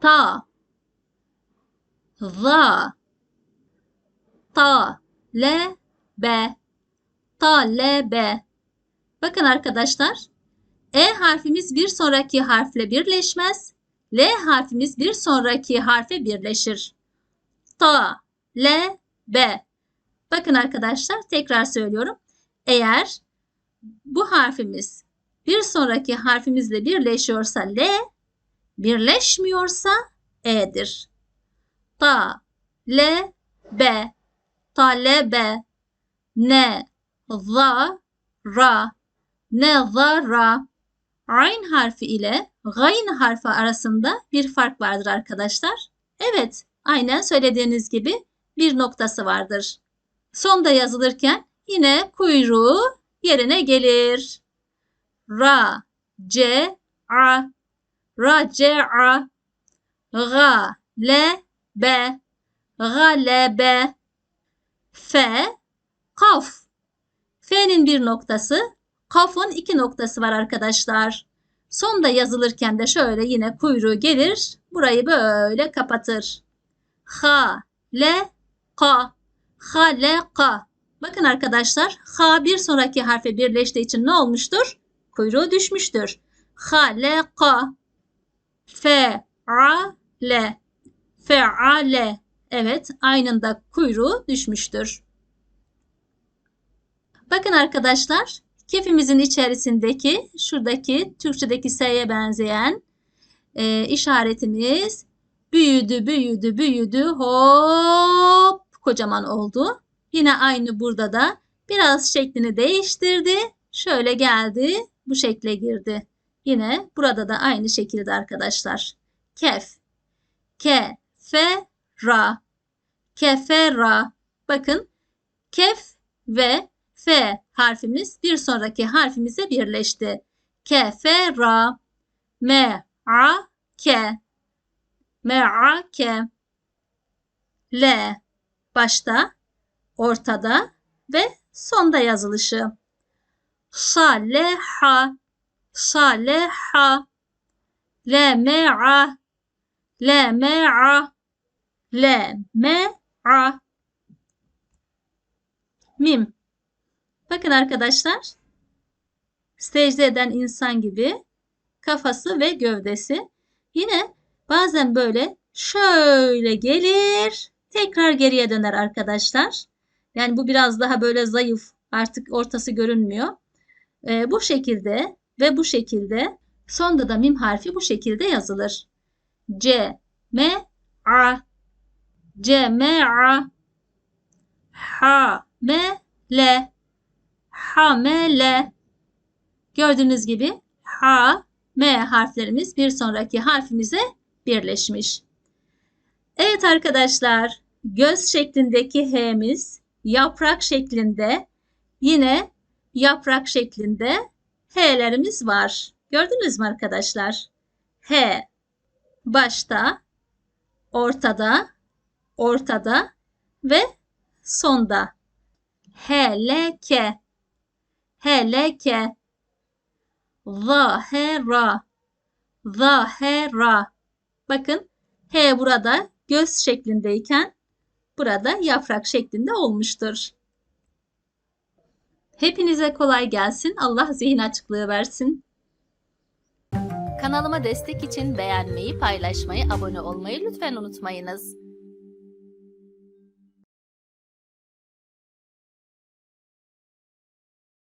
ta. Za ta. Le. Be. Ta. Le. Be. Bakın arkadaşlar E harfimiz bir sonraki harfle birleşmez. L harfimiz bir sonraki harfe birleşir. Ta, le, be. Bakın arkadaşlar tekrar söylüyorum. Eğer bu harfimiz bir sonraki harfimizle birleşiyorsa L, birleşmiyorsa E'dir. Ta, le, be, talebe, ne, za, ra, ne, za, ra. Ayn harfi ile gayn harfi arasında bir fark vardır arkadaşlar. Evet, aynen söylediğiniz gibi bir noktası vardır. Sonda yazılırken yine kuyruğu yerine gelir. Ra, C, A, Ra, C, A, Ga, Le, B, Ga, Le, B, F, Kaf. F'nin bir noktası, Kaf'ın iki noktası var arkadaşlar. Sonda yazılırken de şöyle yine kuyruğu gelir. Burayı böyle kapatır. Ha, le, ka. Ha, le, ka. Bakın arkadaşlar ha bir sonraki harfe birleştiği için ne olmuştur? Kuyruğu düşmüştür. Ha, le, ka. Fe, a, le. Fe, a, le. Evet aynında kuyruğu düşmüştür. Bakın arkadaşlar kefimizin içerisindeki şuradaki Türkçedeki S'ye benzeyen e, işaretimiz büyüdü, büyüdü, büyüdü, hop kocaman oldu. Yine aynı burada da biraz şeklini değiştirdi. Şöyle geldi, bu şekle girdi. Yine burada da aynı şekilde arkadaşlar. Kef, ke, fe, ra, kefe, ra. Bakın kef ve F harfimiz bir sonraki harfimize birleşti. Ke, fe, ra, me, a, ke, me, a, ke, L başta, ortada ve sonda yazılışı. Saleha, saleha, leme'a, leme'a, leme'a, mim. Bakın arkadaşlar. Secde eden insan gibi kafası ve gövdesi. Yine bazen böyle şöyle gelir. Tekrar geriye döner arkadaşlar. Yani bu biraz daha böyle zayıf. Artık ortası görünmüyor. Ee, bu şekilde ve bu şekilde sonda da mim harfi bu şekilde yazılır. C, M, A, C, M, A, H, M, L, hamele. Gördüğünüz gibi ha, m harflerimiz bir sonraki harfimize birleşmiş. Evet arkadaşlar, göz şeklindeki h'miz yaprak şeklinde, yine yaprak şeklinde h'lerimiz var. Gördünüz mü arkadaşlar? H başta, ortada, ortada ve sonda. Heleke heleke zahera zahera bakın H burada göz şeklindeyken burada yaprak şeklinde olmuştur. Hepinize kolay gelsin. Allah zihin açıklığı versin. Kanalıma destek için beğenmeyi, paylaşmayı, abone olmayı lütfen unutmayınız.